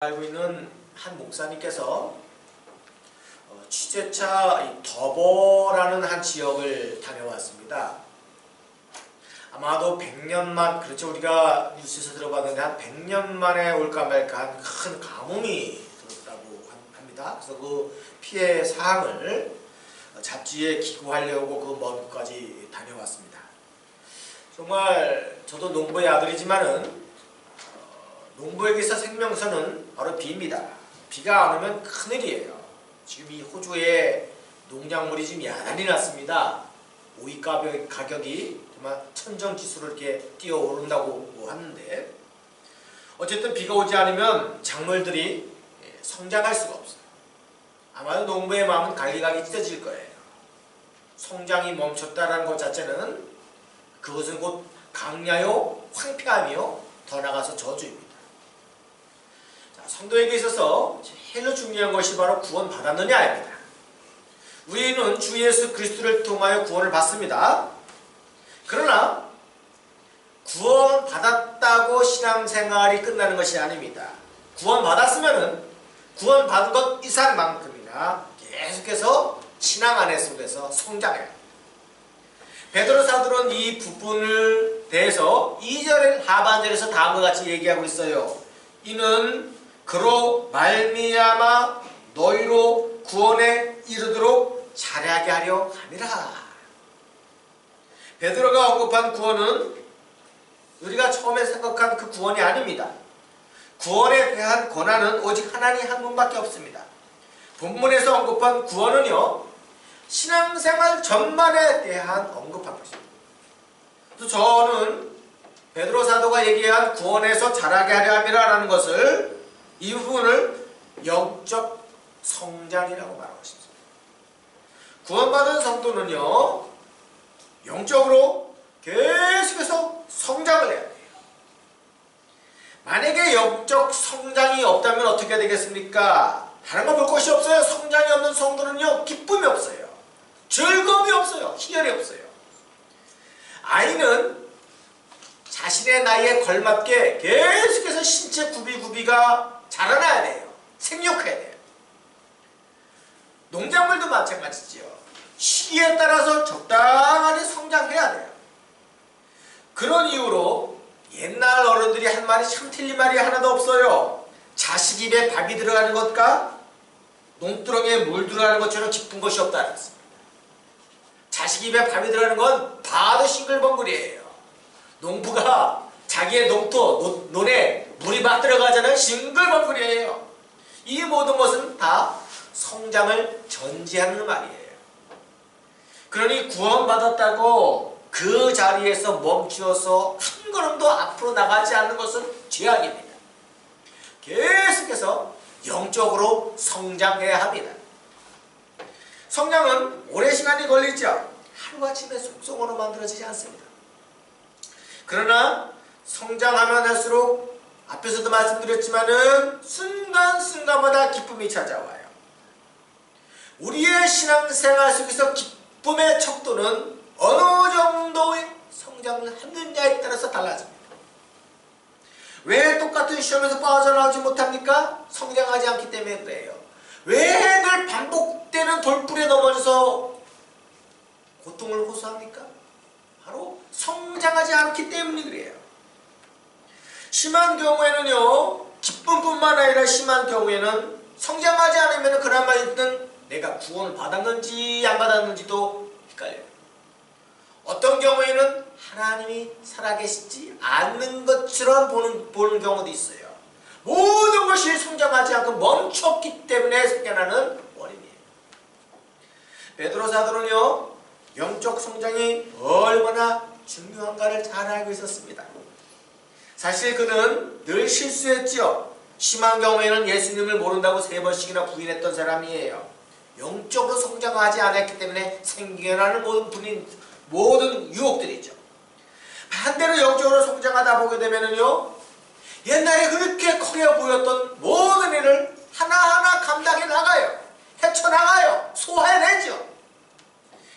알고 있는 한 목사님께서 어, 취재차 이 더보라는 한 지역을 다녀왔습니다. 아마도 100년 만 그렇죠 우리가 뉴스에서 들어봤는데 한 100년 만에 올까 말까 한 큰 가뭄이 들었다고 합니다. 그래서 그 피해 사항을 잡지에 기고하려고 그 먼 곳까지 다녀왔습니다. 정말 저도 농부의 아들이지만은 농부에게 서 생명선은 바로 비입니다. 비가 안 오면 큰일이에요. 지금 이 호주에 농작물이 지금 야단이 났습니다. 오이 가격, 가격이 정말 천정 지수를 이렇게 뛰어오른다고 하는데 어쨌든 비가 오지 않으면 작물들이 성장할 수가 없어요. 아마도 농부의 마음은 갈리갈리 찢어질 거예요. 성장이 멈췄다는 것 자체는 그것은 곧 강야요 황폐함이요 더 나가서 저주입니다. 성도에게 있어서 제일로 중요한 것이 바로 구원 받았느냐입니다. 우리는 주 예수 그리스도를 통하여 구원을 받습니다. 그러나 구원 받았다고 신앙생활이 끝나는 것이 아닙니다. 구원 받았으면은 구원 받은 것 이상만큼이나 계속해서 신앙 안에 속에서 합니다. 베드로 사도는 이 부분을 대해서 2절 하반절에서 다음과 같이 얘기하고 있어요. 이는 그로 말미암아 너희로 구원에 이르도록 잘하게 하려 함이라. 베드로가 언급한 구원은 우리가 처음에 생각한 그 구원이 아닙니다. 구원에 대한 권한은 오직 하나님 한 분밖에 없습니다. 본문에서 언급한 구원은요. 신앙생활 전반에 대한 언급한 것입니다. 저는 베드로 사도가 얘기한 구원에서 자라게 하려 함이라는 것을 이 부분을 영적 성장이라고 말하고 싶습니다. 구원받은 성도는요, 영적으로 계속해서 성장을 해야 돼요. 만약에 영적 성장이 없다면 어떻게 되겠습니까? 다른 거 볼 것이 없어요. 성장이 없는 성도는요, 기쁨이 없어요. 즐거움이 없어요. 희열이 없어요. 아이는 자신의 나이에 걸맞게 계속해서 신체 구비구비가 자라나야 돼요. 생육해야 돼요. 농작물도 마찬가지지요. 시기에 따라서 적당하게 성장해야 돼요. 그런 이유로 옛날 어른들이 한 말이 참 틀린 말이 하나도 없어요. 자식 입에 밥이 들어가는 것과 농두렁에 물 들어가는 것처럼 기쁜 것이 없다는 것입니다. 자식 입에 밥이 들어가는 건 봐도 싱글벙글이에요. 농부가 자기의 농토, 논에 물이 막 들어가잖아요. 싱글벙글이에요. 이 모든 것은 다 성장을 전제하는 말이에요. 그러니 구원받았다고 그 자리에서 멈추어서 한 걸음도 앞으로 나가지 않는 것은 죄악입니다. 계속해서 영적으로 성장해야 합니다. 성장은 오랜 시간이 걸리죠. 하루아침에 속성으로 만들어지지 않습니다. 그러나 성장하면 할수록 앞에서도 말씀드렸지만은 순간순간마다 기쁨이 찾아와요. 우리의 신앙생활 속에서 기쁨의 척도는 어느 정도의 성장을 하느냐에 따라서 달라집니다. 왜 똑같은 시험에서 빠져나오지 못합니까? 성장하지 않기 때문에 그래요. 왜 늘 반복되는 돌불에 넘어져서 고통을 호소합니까? 바로 성장하지 않기 때문이 그래요. 심한 경우에는요, 기쁨뿐만 아니라 심한 경우에는 성장하지 않으면 그나마 있던 내가 구원을 받았는지 안 받았는지도 헷갈려요. 어떤 경우에는 하나님이 살아계시지 않는 것처럼 보는, 보는 경우도 있어요. 모든 것이 성장하지 않고 멈췄기 때문에 생겨나는 원인이에요. 베드로 사도는요, 영적 성장이 얼마나 중요한가를 잘 알고 있었습니다. 사실 그는 늘 실수했지요. 심한 경우에는 예수님을 모른다고 세 번씩이나 부인했던 사람이에요. 영적으로 성장하지 않았기 때문에 생겨나는 모든 분인 모든 유혹들이죠. 반대로 영적으로 성장하다 보게 되면요 옛날에 그렇게 커려 보였던 모든 일을 하나하나 감당해 나가요. 헤쳐나가요. 소화해내죠.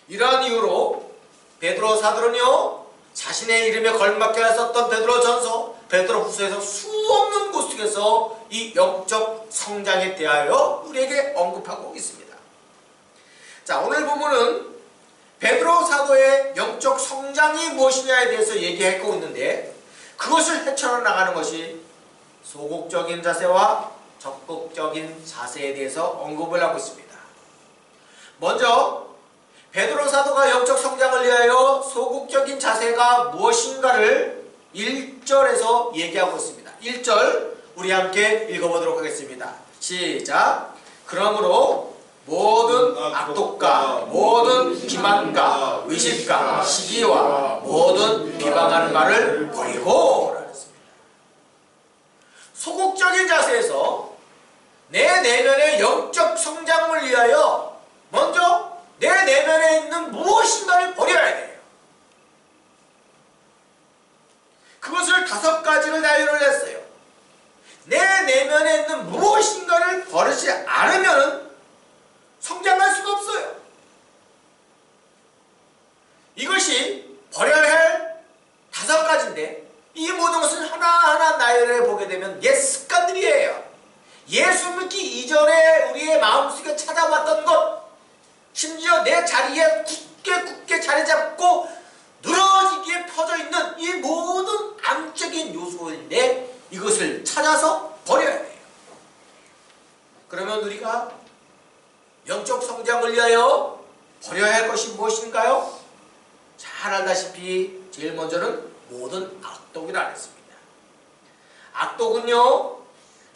이러한 이유로 베드로 사도는요 자신의 이름에 걸맞게 썼던 베드로 전서 베드로 후서에서 수없는 곳 속에서 이 영적 성장에 대하여 우리에게 언급하고 있습니다. 자, 오늘 본문은 베드로 사도의 영적 성장이 무엇이냐에 대해서 얘기하고 있는데 그것을 헤쳐나 나가는 것이 소극적인 자세와 적극적인 자세에 대해서 언급을 하고 있습니다. 먼저 베드로 사도가 영적 성장을 위하여 소극적인 자세가 무엇인가를 1절에서 얘기하고 있습니다. 1절 우리 함께 읽어보도록 하겠습니다. 시작. 그러므로 모든 악독과 모든 기만과 의식과 시기와 모든 비방하는 말을 버리고. 소극적인 자세에서 내 내면의 영적 성장을 위하여 먼저 내 내면에 있는 무엇인가를 버려야 돼요. 그것을 다섯 가지를 나열을 했어요. 내 내면에 있는 무엇인가를 버리지 않으면 성장할 수가 없어요. 이것이 버려야 할 다섯 가지인데 이 모든 것은 하나하나 나열해 보게 되면 옛 습관들이에요. 예수 믿기 이전에 우리의 마음속에 찾아왔던 것 심지어 내 자리에 굳게 굳게 자리 잡고 늘어지기에 퍼져 있는 이 모든 암적인 요소인데 이것을 찾아서 버려야 돼요. 그러면 우리가 영적 성장을 위하여 버려야 할 것이 무엇인가요? 잘 알다시피 제일 먼저는 모든 악독이라 했습니다. 악독은요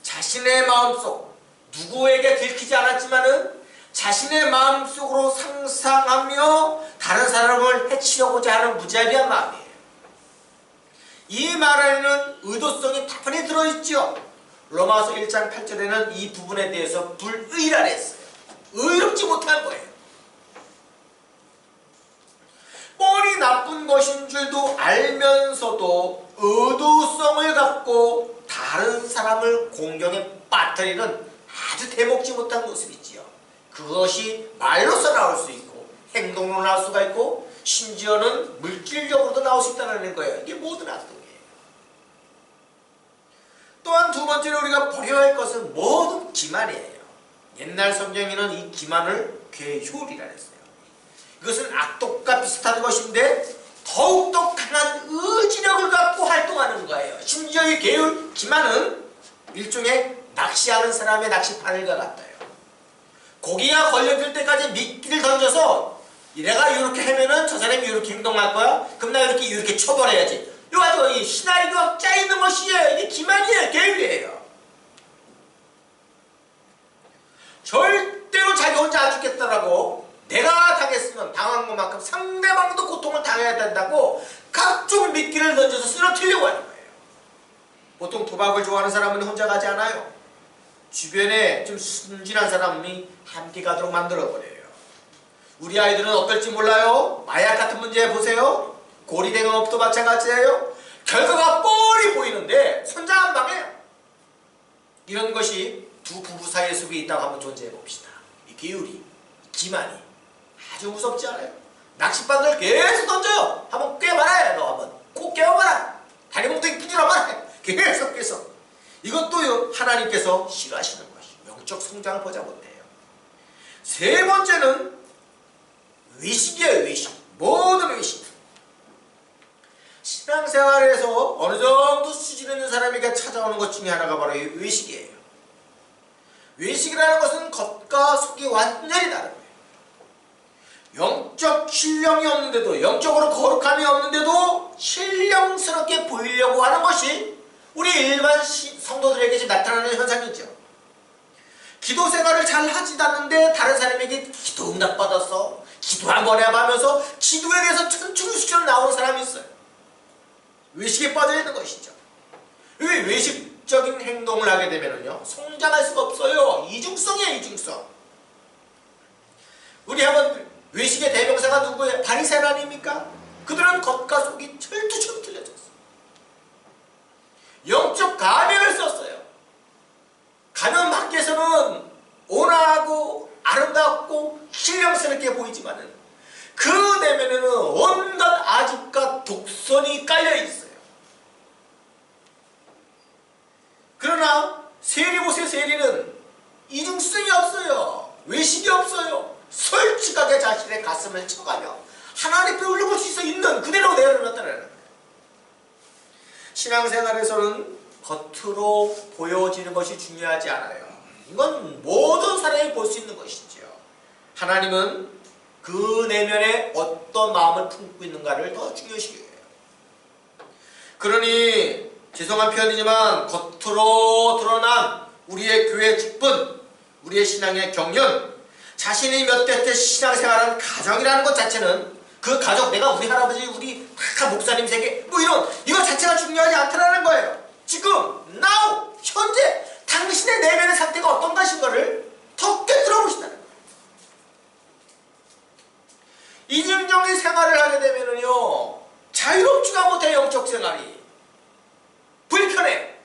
자신의 마음속 누구에게 들키지 않았지만은 자신의 마음속으로 상상하며 다른 사람을 해치려고자 하는 무자비한 마음이에요. 이 말에는 의도성이 다분히 들어있죠. 로마서 1장 8절에는 이 부분에 대해서 불의라 했어요. 의롭지 못한 거예요. 뻔히 나쁜 것인 줄도 알면서도 의도성을 갖고 다른 사람을 공경에 빠뜨리는 아주 대목지 못한 모습이지요. 그것이 말로서 나올 수 있고 행동으로 나올 수가 있고 심지어는 물질적으로도 나올 수 있다는 거예요. 이게 모든 악동이에요. 또한 두 번째로 우리가 버려야 할 것은 모든 기만이에요. 옛날 성경에는 이 기만을 괴효리라 했어요. 이것은 악독과 비슷한 것인데 더욱더 강한 의지력을 갖고 활동하는 거예요. 심지어 이 계율 기만은 일종의 낚시하는 사람의 낚시바늘과 같아요. 고기가 걸려들 때까지 미끼를 던져서 내가 이렇게 하면은 저 사람이 이렇게 행동할 거야? 그럼 나 이렇게 이렇게 쳐버려야지. 이거 아주 이 시나리오가 짜있는 것이에요. 이게 기만이에요. 계율이에요. 절대로 자기 혼자 안 죽겠다라고 내가 당했으면 당한 것만큼 상대방도 고통을 당해야 된다고 각종 미끼를 던져서 쓰러뜨리려고 하는 거예요. 보통 도박을 좋아하는 사람은 혼자 가지 않아요. 주변에 좀 순진한 사람이 함께 가도록 만들어버려요. 우리 아이들은 어떨지 몰라요. 마약 같은 문제 보세요. 고리대금업도 마찬가지예요. 결과가 뻔히 보이는데 손자 한 방에 이런 것이 두 부부 사이의 속에 있다고 한번 존재해 봅시다. 이 기울이, 기만이 아주 무섭지 않아요? 낚싯바늘 계속 던져요. 한번 꿰봐라. 너 한번 꼭 깨워봐라. 다리 몽둥이 부지런만 해. 계속 계속. 이것도 하나님께서 싫어하시는 것이요. 영적 성장을 보자 못해요. 세 번째는 의식이에요. 의식. 모든 의식. 신앙생활에서 어느 정도 수준 있는 사람에게 찾아오는 것 중에 하나가 바로 이 의식이에요. 외식이라는 것은 겉과 속이 완전히 다른 거예요. 영적 신령이 없는데도 영적으로 거룩함이 없는데도 신령스럽게 보이려고 하는 것이 우리 일반 성도들에게 나타나는 현상이죠. 기도 생활을 잘 하지 않는데 다른 사람에게 기도 응답 받았어. 기도 한번 해봐면서 기도에 대해서 천충수처럼 나오는 사람이 있어요. 외식에 빠져 있는 것이죠. 왜 외식적인 행동을 하게 되면요 성장할 수가 없어요. 이중성이에요, 이중성. 우리 한번 외식의 대명사가 누구예요? 바리새인 아닙니까? 그들은 겉과 속이 철두처럼 틀려졌어. 영적 가면을 썼어요. 가면 밖에서는 온화하고 아름답고 신령스럽게 보이지만은 그 내면에는 온갖 아집과 독선이 깔려 있어요. 그러나 세리 보세요 세리는 이중성이 없어요. 외식이 없어요. 솔직하게 자신의 가슴을 쳐가며 하나님 앞에 올려볼 수 있는 그대로 내려놓았다는 거예요. 신앙생활에서는 겉으로 보여지는 것이 중요하지 않아요. 이건 모든 사람이 볼 수 있는 것이지요. 하나님은 그 내면에 어떤 마음을 품고 있는가를 더 중요시 여겨요. 그러니 죄송한 표현이지만 겉으로 드러난 우리의 교회 직분, 우리의 신앙의 경륜, 자신이 몇 대 때 신앙생활하는 가정이라는 것 자체는 그 가족, 내가 우리 할아버지, 우리 다 목사님 세계, 뭐 이런 이거 자체가 중요하지 않다라는 거예요. 지금, now, 현재 당신의 내면의 상태가 어떤 것인가를 더 꿰뚫어 보신다는 거예요. 이중적인 생활을 하게 되면은요 자유롭지가 못해 영적 생활이 불편해.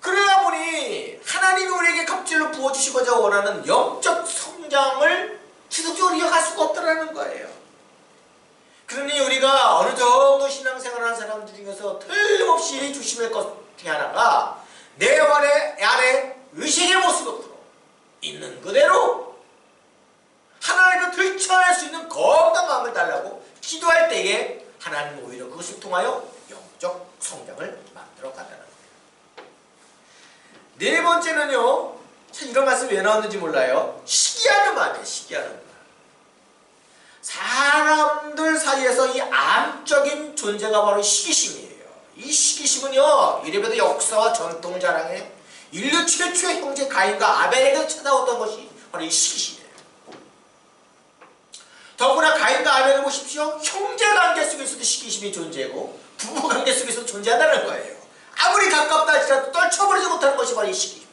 그러다 보니 하나님이 우리에게 갑질로 부어주시고자 원하는 영적 성장을 지속적으로 이어갈 수가 없다는 거예요. 그러니 우리가 어느 정도 신앙생활을 하는 사람들 중에서 틀림없이 조심할 것 중에 하나가 내 안에, 안에 의식의 모습으로 있는 그대로 하나님을 들춰낼 수 있는 건강한 마음을 달라고 기도할 때에 하나님은 오히려 그것을 통하여 영적 성장을 만들어 간다는 거예요. 네 번째는요. 참 이런 말씀 왜 나왔는지 몰라요. 시기하는 마음이에요. 시기하는 마음. 사람들 사이에서 이 암적인 존재가 바로 시기심이에요. 이 시기심은요. 이래봬도 역사와 전통을 자랑해 인류 최초의 형제 가인과 아벨에게 찾아왔던 것이 바로 이 시기심이에요. 더구나 가인과 아벨을 보십시오. 시기심이 존재하고 부부 관계 속에서도 존재한다는 거예요. 아무리 가깝다 할지라도 떨쳐버리지 못하는 것이 바로 이 시기심이에요.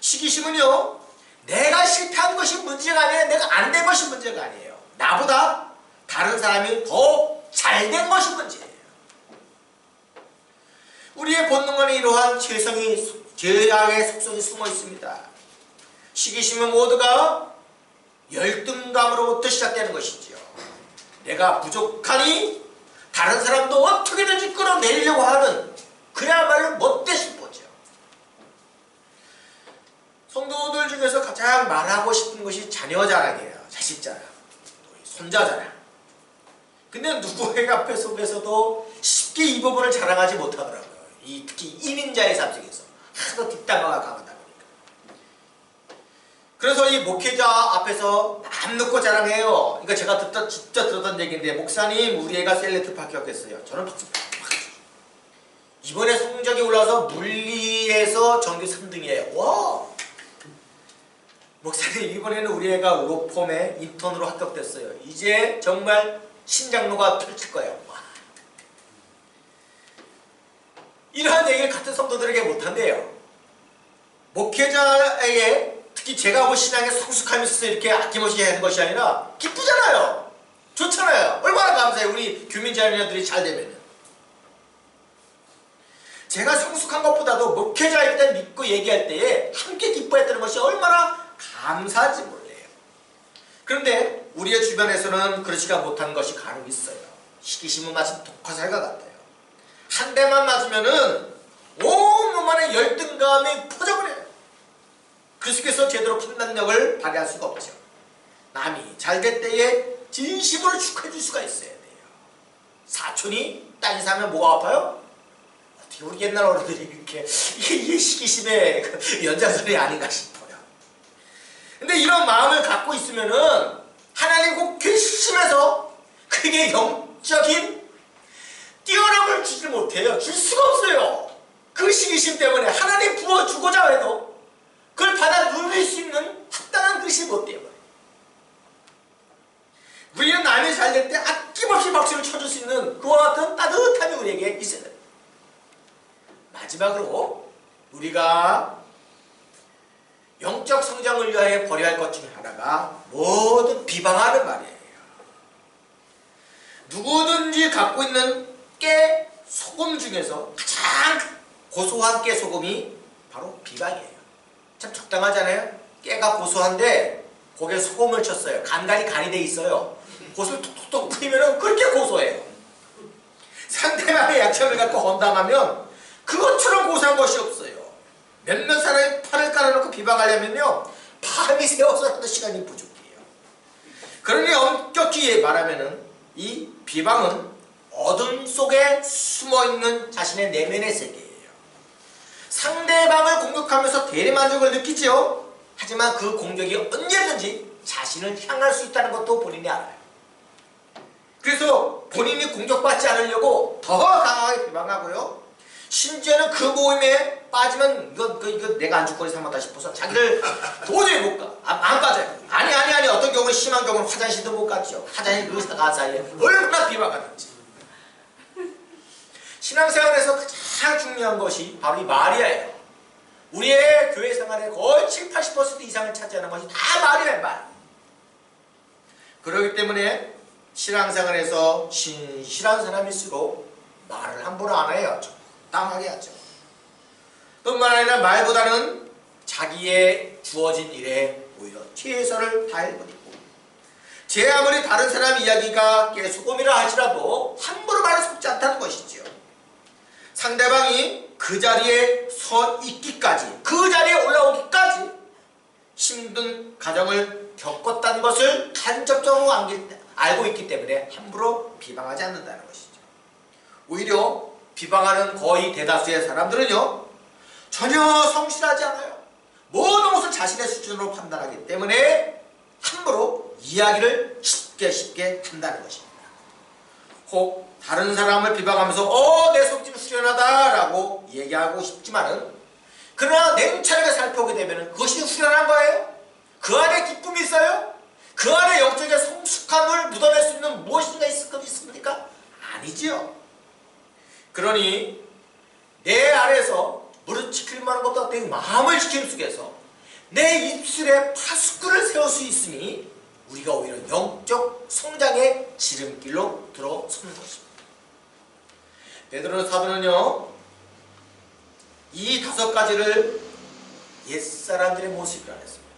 시기심은요. 내가 실패한 것이 문제가 아니에요. 내가 안 된 것이 문제가 아니에요. 나보다 다른 사람이 더 잘 된 것이 문제예요. 우리의 본능 안에 이러한 죄성이, 죄악의 속성이 숨어 있습니다. 시기심은 모두가 열등감으로부터 시작되는 것이지요. 내가 부족하니 다른 사람도 어떻게든지 끌어내리려고 하는 그야말로 못되신 거죠. 성도들 중에서 가장 말하고 싶은 것이 자녀 자랑이에요. 자식 자랑, 손자 자랑. 근데 누구의 앞에 속에서도 쉽게 이 부분을 자랑하지 못하더라고요. 이 특히 이민자의 삶 속에서 하도 뒷담화가 강하다. 그래서 이 목회자 앞에서 남 놓고 자랑해요. 이거 제가 듣다, 진짜 들었던 얘기인데 목사님 우리 애가 셀렉트 합격했어요. 저는 이번에 성적이 올라서 물리에서 정규 3등이에요. 와! 목사님 이번에는 우리 애가 로펌에 인턴으로 합격됐어요. 이제 정말 신장로가 펼칠 거예요. 와. 이러한 얘기를 같은 성도들에게 못한대요. 목회자에게 특히 제가 뭐 신앙에 성숙하면서 이렇게 아낌없이 하는 것이 아니라 기쁘잖아요. 좋잖아요. 얼마나 감사해요. 우리 교민 자녀들이 잘 되면. 제가 성숙한 것보다도 목회자일 때 믿고 얘기할 때에 함께 기뻐했다는 것이 얼마나 감사한지 몰라요. 그런데 우리의 주변에서는 그렇지가 못한 것이 간혹 있어요. 시기심은 마치 독화살과 같아요. 한 대만 맞으면은 온몸 안에 열등감이 퍼져 그 속에서 제대로 판단력을 발휘할 수가 없죠. 남이 잘 될 때에 진심으로 축하해 줄 수가 있어야 돼요. 사촌이 딴 사면 뭐가 아파요? 어떻게 우리 옛날 어른들이 이렇게 이게, 시기심의 그 연장선이 아닌가 싶어요. 근데 이런 마음을 갖고 있으면은 하나님 꼭 괘씸해서 그게 영적인 뛰어남을 주지 못해요. 줄 수가 없어요. 그 시기심 때문에 하나님 부어주고자 해도 그걸 받아 누릴 수 있는 합당한 것이 못 돼요. 우리는 남이 잘 될 때 아낌없이 박수를 쳐줄 수 있는 그와 같은 따뜻함이 우리에게 있어야 됩니다. 마지막으로 우리가 영적 성장을 위하여 버려야 할 것 중에 하나가 모든 비방하는 말이에요. 누구든지 갖고 있는 깨 소금 중에서 가장 고소한 깨 소금이 바로 비방이에요. 참 적당하잖아요. 깨가 고소한데 거기에 소금을 쳤어요. 간간이 간이 돼 있어요. 고소를 톡톡톡 뿌리면 그렇게 고소해요. 상대방의 약점을 갖고 헌담하면 그것처럼 고사한 것이 없어요. 몇몇 사람이 팔을 깔아놓고 비방하려면요. 밤이 하는 시간이 부족해요. 그러니 엄격히 말하면 은 이 비방은 어둠 속에 숨어있는 자신의 내면의 세계예요. 상대방을 공격하면서 대리만족을 느끼죠. 하지만 그 공격이 언제든지 자신을 향할 수 있다는 것도 본인이 알아요. 그래서 본인이 공격받지 않으려고 더 강하게 비방하고요. 심지어는 그 모임에 빠지면 이거, 이거, 이거 내가 안주거리 삼았다 싶어서 자기를 도저히 못 가. 안, 안 빠져요. 아니, 아니, 아니. 어떤 경우는 심한 경우는 화장실도 못 갔죠. 화장실 간 사이에 얼마나 비방하는지. 신앙생활에서 가장 중요한 것이 바로 이 마리아예요. 우리의 교회 생활의 거의 7, 80% 이상을 차지하는 것이 다 마리아의 말. 그렇기 때문에 신앙생활에서 신실한 사람일수록 말을 함부로 안 해요. 적당하게 하죠. 뿐만 아니라 말보다는 자기의 주어진 일에 오히려 최선을 다해버리고 제 아무리 다른 사람 이야기가 깨소금이라 할지라도 함부로 말에 속지 않다는 것이지요. 상대방이 그 자리에 서 있기까지 그 자리에 올라오기까지 힘든 가정을 겪었다는 것을 간접적으로 알고 있기 때문에 함부로 비방하지 않는다는 것이죠. 오히려 비방하는 거의 대다수의 사람들은요 전혀 성실하지 않아요. 모든 것을 자신의 수준으로 판단하기 때문에 함부로 이야기를 쉽게 쉽게 한다는 것입니다. 혹 다른 사람을 비방하면서 어내 속좀 후련하다라고 얘기하고 싶지만은 그러나 냉철하게 살펴보게 되면 그것이 후련한 거예요? 그 안에 기쁨이 있어요? 그 안에 영적인 성숙함을 묻어낼 수 있는 무엇인가 있습니까? 아니지요. 그러니 내 안에서 무릎 지킬 만한 것보다 내 마음을 지킴 속에서 내 입술에 파수꾼을 세울 수 있으니 우리가 오히려 영적 성장의 지름길로 들어서는 것입니다. 베드로 사도는요, 이 다섯 가지를 옛사람들의 모습이라 했습니다.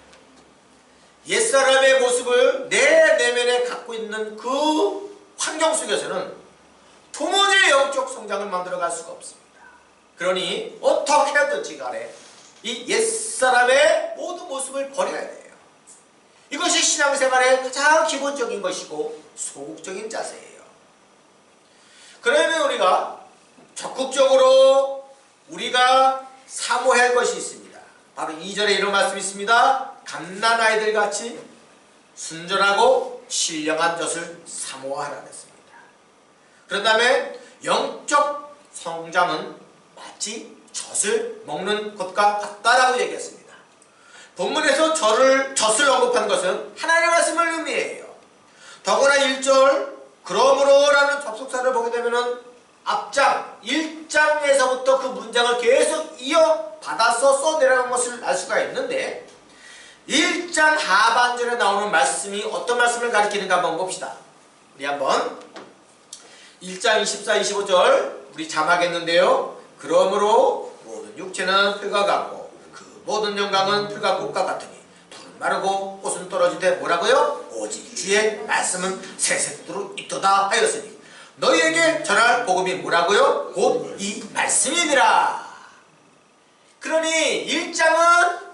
옛사람의 모습을 내 내면에 갖고 있는 그 환경 속에서는 도무지 영적 성장을 만들어갈 수가 없습니다. 그러니 어떻게 하든지 간에 이 옛사람의 모든 모습을 버려야 돼요. 이것이 신앙생활의 가장 기본적인 것이고 소극적인 자세예요. 그러면 우리가 적극적으로 우리가 사모해야 할 것이 있습니다. 바로 2절에 이런 말씀이 있습니다. 갓난 아이들 같이 순전하고 신령한 젖을 사모하라 했습니다. 그런 다음에 영적 성장은 마치 젖을 먹는 것과 같다라고 얘기했습니다. 본문에서 젖을, 젖을 언급한 것은 하나님의 말씀을 의미해요. 더구나 1절 그러므로라는 접속사를 보게 되면은 앞장 1장에서부터 그 문장을 계속 이어 받아서 써내려간 것을 알 수가 있는데 1장 하반절에 나오는 말씀이 어떤 말씀을 가리키는가 한번 봅시다. 우리 한번 1장 24, 25절 우리 자막했는데요. 그러므로 모든 육체는 풀과 같고 그 모든 영광은 풀과 꽃과 같으니 풀은 마르고 꽃은 떨어지되 뭐라고요? 오직 주의 말씀은 새색도록 있도다 하였으니 너희에게 전할 복음이 뭐라고요? 곧 이 말씀이니라. 그러니 1장은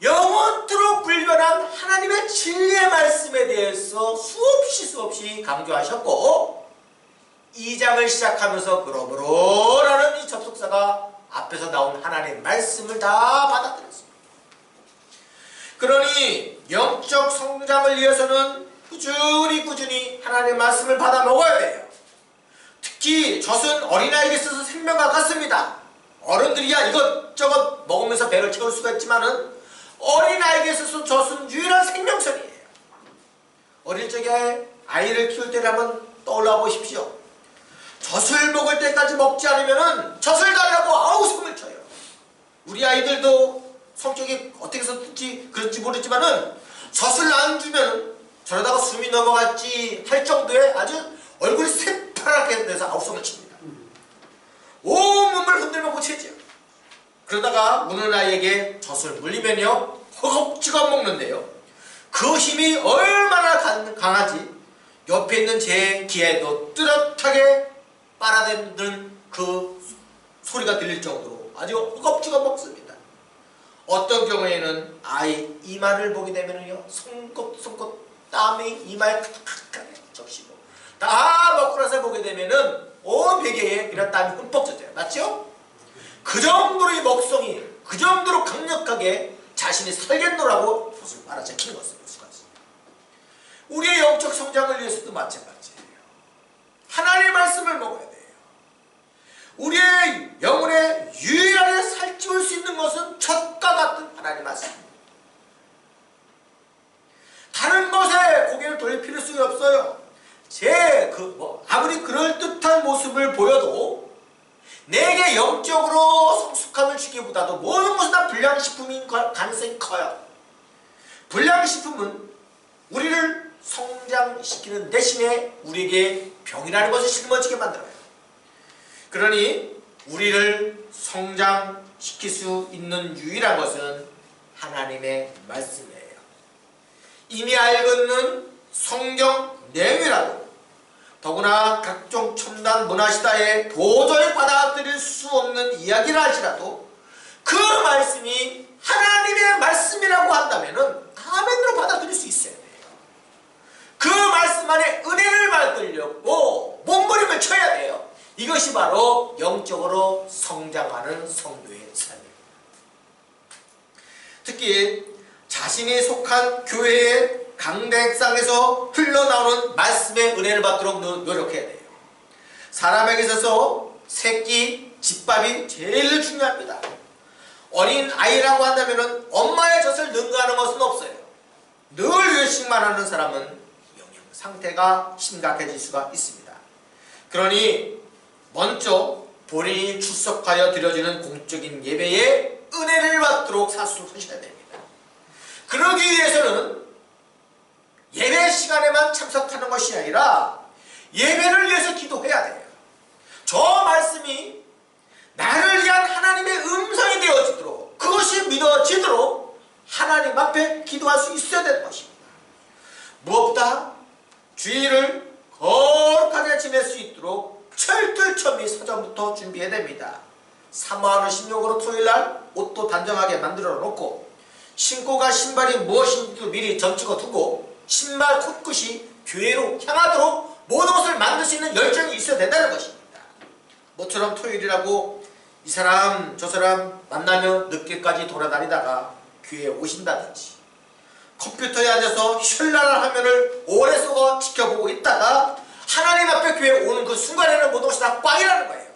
영원토록 불변한 하나님의 진리의 말씀에 대해서 수없이 수없이 강조하셨고 2장을 시작하면서 그러므로 라는 이 접속사가 앞에서 나온 하나님의 말씀을 다 받아들였습니다. 그러니 영적 성장을 위해서는 꾸준히 꾸준히 하나님의 말씀을 받아 먹어야 돼요. 특히 젖은 어린아이에게 있어서 생명과 같습니다. 어른들이야 이것저것 먹으면서 배를 채울 수가 있지만은 어린아이에게 있어서 젖은 유일한 생명선이에요. 어릴 적에 아이를 키울 한번 떠올라 보십시오. 젖을 먹을 때까지 먹지 않으면은 젖을 달라고 아우 숨을 쳐요. 우리 아이들도 성격이 어떻게 해서든지 그런지 모르지만은 젖을 안 주면 저러다가 숨이 넘어갔지 할 정도의 아주 얼굴이 새파랗게 돼서 아우 숨을 칩니다. 온몸을 흔들며 고치죠. 그러다가 우는 아이에게 젖을 물리면요 허겁지겁 먹는데요. 그 힘이 얼마나 강- 강하지 옆에 있는 제 귀에도 뚜렷하게 빨아들는 그 소리가 들릴 정도로 아주 허겁지겁 먹습니다. 어떤 경우에는 아이 이마를 보게 되면요 송곳 땀이 이마에 칵칵하게 적시고 다 먹고 나서 보게 되면은 온 베개에 이런 땀이 흠뻑 젖어요. 맞죠? 그 정도로 이 먹성이 그 정도로 강력하게 자신이 살겠노라고 그것을 알아채키는 것입니다. 우리의 영적 성장을 위해서도 마찬가지예요. 하나님의 말씀을 먹어야 돼요. 우리의 영혼의 유일하게 살찌울 수 있는 것은 젖과 같은 하나님의 말씀입니다. 다른 것에 고개를 돌릴 필요성이 없어요. 제 그 뭐 아무리 그럴 듯한 모습을 보여도 내게 영적으로 성숙함을 주기보다도 모든 것은 다 불량식품인 가능성이 커요. 불량식품은 우리를 성장시키는 대신에 우리에게 병이라는 것을 짊어지게 만들어요. 그러니 우리를 성장시킬 수 있는 유일한 것은 하나님의 말씀이에요. 이미 알고 있는 성경 내용이라도 더구나 각종 첨단 문화시다에 도저히 받아들일 수 없는 이야기를 할지라도 그 말씀이 하나님의 말씀이라고 한다면 아멘으로 받아들일 수 있어야 돼요. 그 말씀 안에 은혜를 받으려고 몸부림을 쳐야 돼요. 이것이 바로 영적으로 성장하는 성도의 삶입니다. 특히 자신이 속한 교회의 강대상에서 흘러나오는 말씀의 은혜를 받도록 노력해야 돼요. 사람에게 있어서 새끼, 집밥이 제일 중요합니다. 어린 아이라고 한다면 엄마의 젖을 능가하는 것은 없어요. 늘 외식만 하는 사람은 상태가 심각해질 수가 있습니다. 그러니 먼저 본인이 출석하여 드려지는 공적인 예배에 은혜를 받도록 사수하셔야 됩니다. 그러기 위해서는 예배 시간에만 참석하는 것이 아니라 예배를 위해서 기도해야 돼요. 저 말씀이 나를 위한 하나님의 음성이 되어지도록 그것이 믿어지도록 하나님 앞에 기도할 수 있어야 되는 것입니다. 무엇보다 주의를 거룩하게 지낼 수 있도록 철들철미 사전부터 준비해야 됩니다. 사모하는 심령으로 토요일날 옷도 단정하게 만들어 놓고 신고 갈 신발이 무엇인지도 미리 점찍어 두고 신발 콧끝이 교회로 향하도록 모든 것을 만들 수 있는 열정이 있어야 된다는 것입니다. 모처럼 토요일이라고 이 사람 저 사람 만나면 늦게까지 돌아다니다가 교회에 오신다든지 컴퓨터에 앉아서 현란한 화면을 오래 쏘고 지켜보고 있다가 하나님 앞에 교회에 오는 그 순간에는 모든 것이 다 꽝이라는 거예요.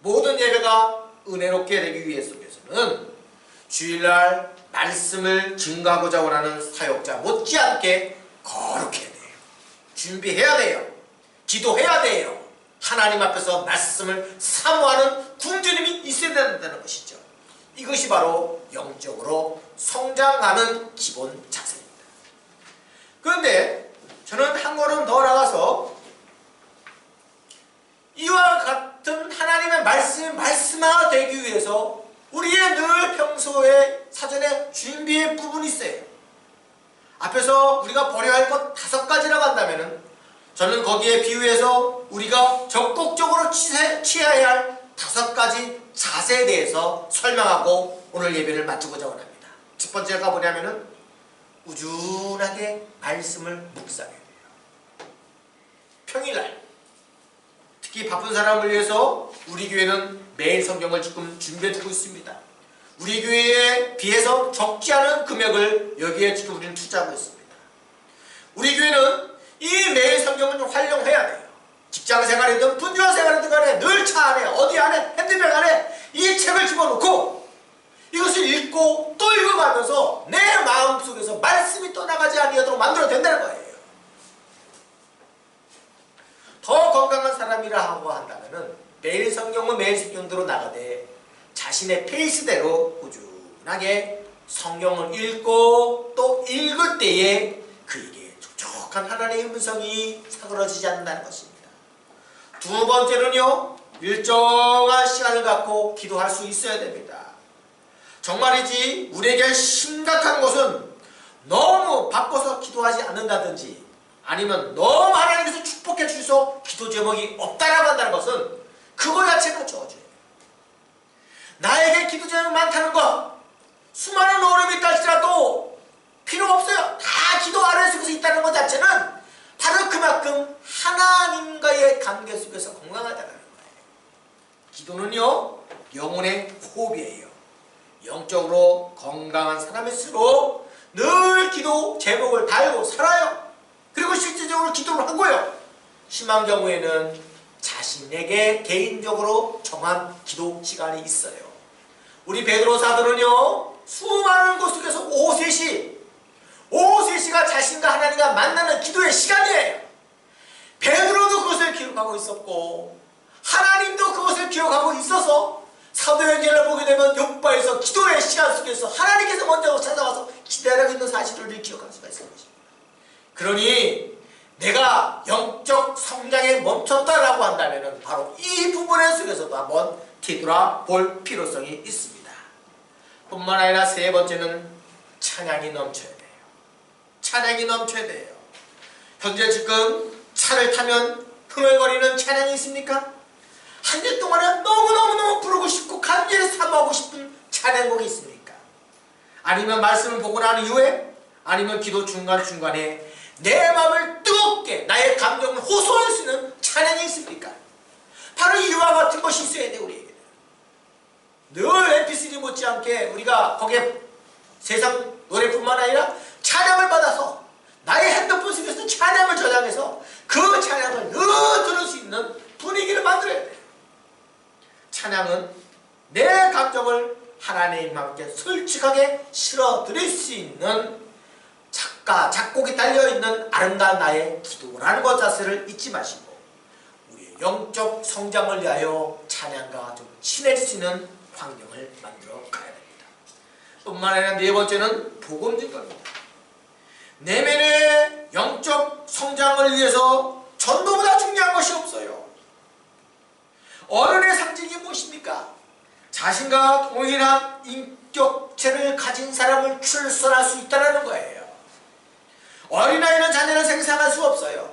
모든 예배가 은혜롭게 되기 위해서는 주일날 말씀을 증가하고자 원하는 사역자 못지않게 거룩해야 돼요. 준비해야 돼요. 기도해야 돼요. 하나님 앞에서 말씀을 사모하는 군주님이 있어야 된다는 것이죠. 이것이 바로 영적으로 성장하는 기본 자세입니다. 그런데 저는 한 걸음 더 나가서 이와 같은 하나님의 말씀, 말씀화 되기 위해서 우리의 늘 평소에 사전에 준비의 부분이 있어요. 앞에서 우리가 버려야 할 것 다섯 가지라고 한다면 저는 거기에 비유해서 우리가 적극적으로 취해 야 할 다섯 가지 자세에 대해서 설명하고 오늘 예배를 마치고자 원합니다. 첫 번째가 뭐냐면은 우준하게 말씀을 묵상해야 돼요. 평일날 특히 바쁜 사람을 위해서 우리 교회는 매일 성경을 지금 준비해 두고 있습니다. 우리 교회에 비해서 적지 않은 금액을 여기에 지금 우리는 투자하고 있습니다. 우리 교회는 이 매일 성경을 좀 활용해야 돼요. 직장 생활이든 분주한 생활이든 간에 늘 차 안에 어디 안에 핸드백 안에 이 책을 집어넣고 이것을 읽고 또 읽어가면서 내 마음속에서 말씀이 떠나가지 아니하도록 만들어야 된다는 거예요. 더 건강한 사람이라 하고 한다면 매일 성경은 매일 성경대로 나가되 자신의 페이스대로 꾸준하게 성경을 읽고 또 읽을 때에 그에게 촉촉한 하나님의 음성이 사그러지지 않는다는 것입니다. 두 번째는요. 일정한 시간을 갖고 기도할 수 있어야 됩니다. 정말이지 우리에게 심각한 것은 너무 바빠서 기도하지 않는다든지 아니면 너무 하나님께서 축복해 주셔서 기도 제목이 없다라고 한다는 것은 그거 자체가 저주예요. 나에게 기도 제목이 많다는 것, 수많은 어려움이 있다 할지라도 필요 없어요. 다 기도 아래 속에서 있다는 것 자체는 바로 그만큼 하나님과의 관계 속에서 건강하다는 거예요. 기도는요, 영혼의 호흡이에요. 영적으로 건강한 사람일수록 늘 기도 제목을 달고 살아요. 그리고 실제적으로 기도를 하고요. 심한 경우에는 자신에게 개인적으로 정한 기도 시간이 있어요. 우리 베드로 사도는요, 수많은 곳 속에서 오셋이, 오셋이가 자신과 하나님과 만나는 기도의 시간이에요. 베드로도 그것을 기록하고 있었고, 하나님도 그것을 기억하고 있어서 사도행전을 보게 되면 욕바에서 기도의 시간 속에서 하나님께서 먼저 찾아와서 기다리고 있는 사실을 기억할 수가 있는 것입니다. 그러니 내가 영적 성장에 멈췄다라고 한다면 바로 이 부분의 속에서도 한번 뒤돌아 볼 필요성이 있습니다. 뿐만 아니라 세 번째는 찬양이 넘쳐야 돼요. 찬양이 넘쳐야 돼요. 현재 지금 차를 타면 흥얼거리는 찬양이 있습니까? 한주 동안에 너무너무너무 부르고 싶고 간절히 사모하고 싶은 찬양곡이 있습니까? 아니면 말씀을 보고 난 이후에 아니면 기도 중간중간에 내 마음을 뜨겁게 나의 감정을 호소할 수 있는 찬양이 있습니까? 바로 이와 같은 것이 있어야 돼 우리에게는 늘 mp3 못지않게 우리가 거기에 세상 노래뿐만 아니라 찬양을 받아서 나의 핸드폰 속에서 찬양을 저장해서 그 찬양을 늘 들을 수 있는 분위기를 만들어야 돼 찬양은 내 감정을 하나님과 함께 솔직하게 실어드릴 수 있는 작가, 작곡이 달려있는 아름다운 나의 기도라는 것 자체를 잊지 마시고 우리의 영적 성장을 위하여 찬양과 좀 친해질 수 있는 환경을 만들어 가야 됩니다. 뿐만 아니라 네 번째는 복음 증거입니다. 내면의 영적 성장을 위해서 전도보다 중요한 것이 없어요. 어른의 상징이 무엇입니까? 자신과 동일한 인격체를 가진 사람을 출산할 수 있다는 거예요. 어린아이는 자녀를 생산할 수 없어요.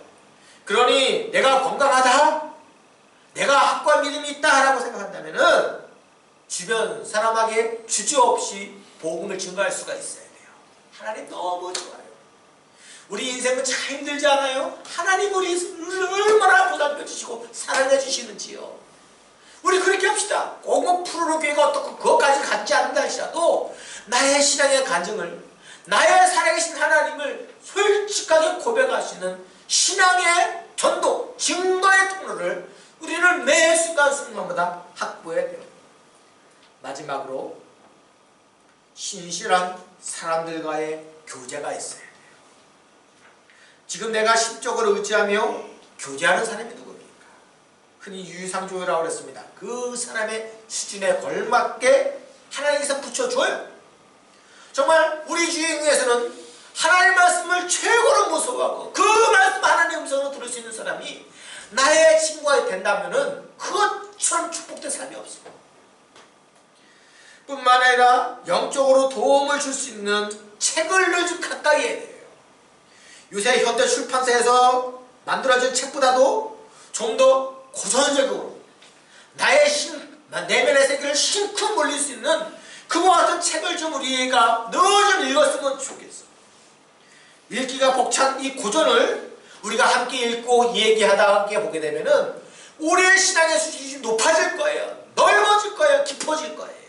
그러니 내가 건강하다, 내가 학과 믿음이 있다 라고 생각한다면 주변 사람에게 주저없이 복음을 증거할 수가 있어야 돼요. 하나님 너무 좋아요. 우리 인생은 참 힘들지 않아요? 하나님 우리 얼마나 보살펴 주시고 사랑해 주시는지요. 우리 그렇게 합시다. 꼭뭐 푸르르 교회가 어떻고 그것까지 갖지 않는다 할지라도 나의 신앙의 간증을 나의 살아계신 하나님을 솔직하게 고백하시는 신앙의 전도, 증거의 통로를 우리는 매 순간 순간마다 확보해야 돼요. 마지막으로 신실한 사람들과의 교제가 있어야 돼요. 지금 내가 심적으로 의지하며 교제하는 사람이 누굽니까? 흔히 유상조라고 그랬습니다. 그 사람의 수준에 걸맞게 하나님께서 붙여줘요. 정말 우리 주인에서는 하나님 말씀을 최고로 무서워하고 그 말씀 하나님 음성으로 들을 수 있는 사람이 나의 친구가 된다면은 그것처럼 축복된 삶이 없어. 뿐만 아니라 영적으로 도움을 줄 수 있는 책을 늘 가까이 해야 돼요. 요새 현대 출판사에서 만들어진 책보다도 좀더 고전적으로 나의 신, 내면의 세계를 심쿵 몰릴 수 있는 그와 같은 책을 좀 우리가 늘 좀 읽었으면 좋겠어. 읽기가 벅찬 이 고전을 우리가 함께 읽고 얘기하다 함께 보게 되면은 우리의 신앙의 수준이 높아질 거예요. 넓어질 거예요. 깊어질 거예요.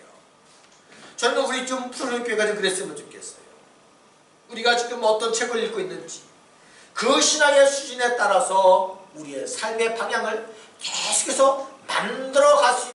저는 우리 좀 푸른 교회가 좀 그랬으면 좋겠어요. 우리가 지금 어떤 책을 읽고 있는지 그 신앙의 수준에 따라서 우리의 삶의 방향을 계속해서 만들어 갈 수